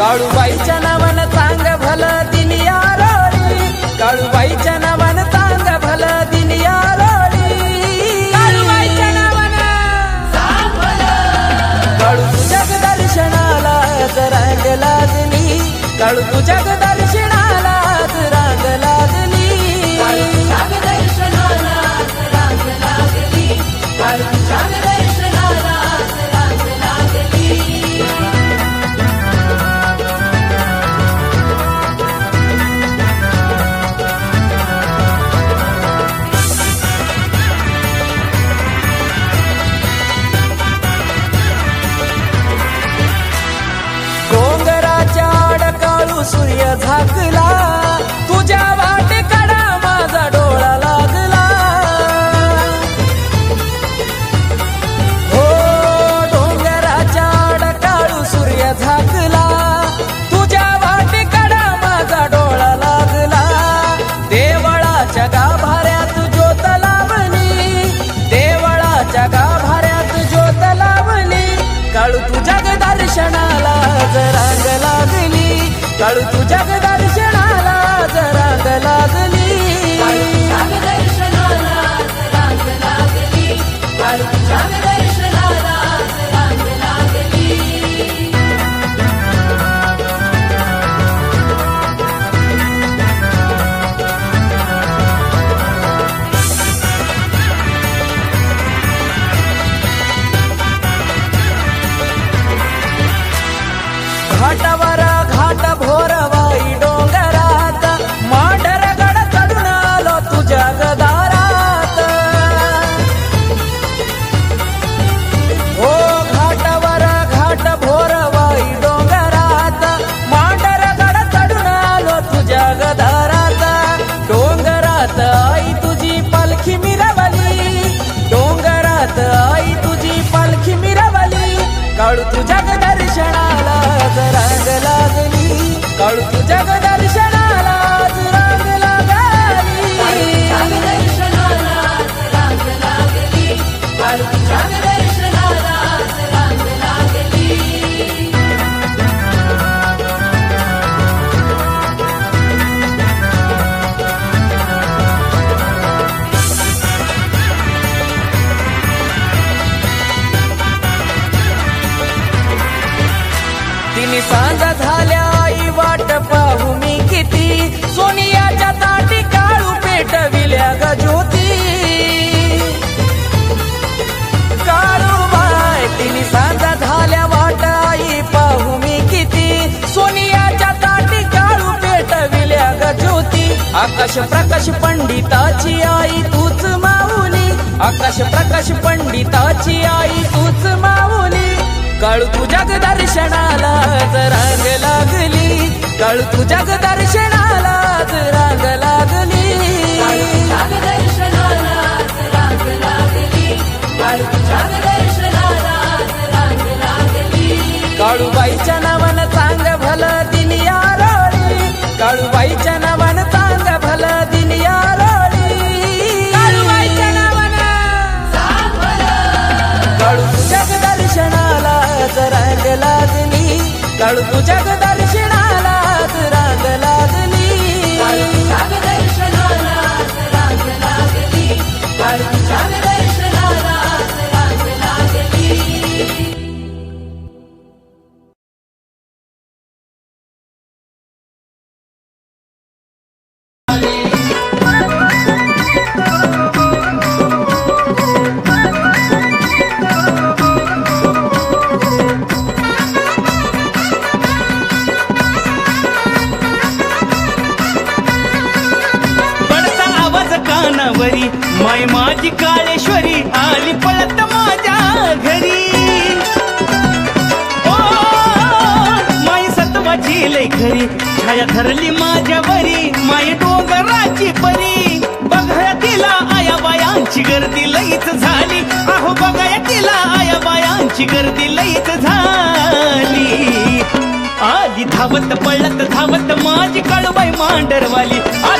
काळूबाईच्या नावानं चांग भलं काळू तुझ्या ग दर्शनाला जरांग लागली आकाश प्रकाश पंडिताची आई तूच माऊली. आकाश प्रकाश पंडिताची आई तूच माऊली. काळू तुझ्या ग दर्शनाला रांग लागली. काळू तुझ्या ग दर्शनाला रांग लागली. काळूबाईच्या दर्शनाला रांग लादली काळू तुझ्या ग दर्शनाला रांग लागली माय माझी काळेश्वरी आली पळत माझ्या घरी. ओ माय सत्वाची लय घरी छाया धरली माझ्या बरी माय डोंगराची परी. बघा तिला आया बायांची गर्दी लईच झाली. अहो बघा तिला आया बायांची गर्दी लईच झाली. आली धावत पळत धावत माझी काळूबाई मांडरवाली. आली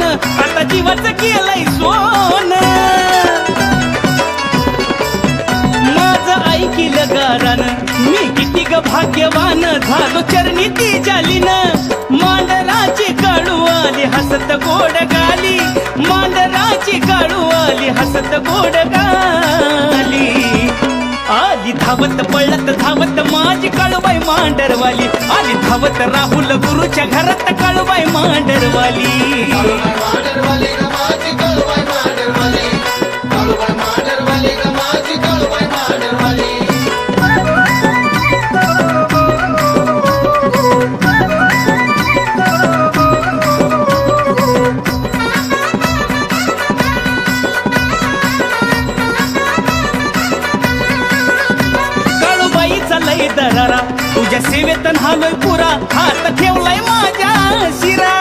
कोण आता जीवाच केलंय सोन. माझं ऐकिलं गारान मी किती ग भाग्यवान झालो चरणी ती जालीन मांडराची काळू आली हसत गोड गाली. मांडराची काळू आली हसत गोड गाली. धावत पळत धावत माझी काळूबाई मांडरवाली. आली धावत राहुल गुरुच्या घरात काळूबाई मांडरवाली. लय तुझ्या सेवेत हालोय पुरा. हात ठेवलाय माझ्या शिरा.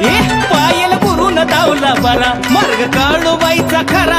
ए पायल गुरुन दावला बरा. मार्ग काळूबाईचा खरा.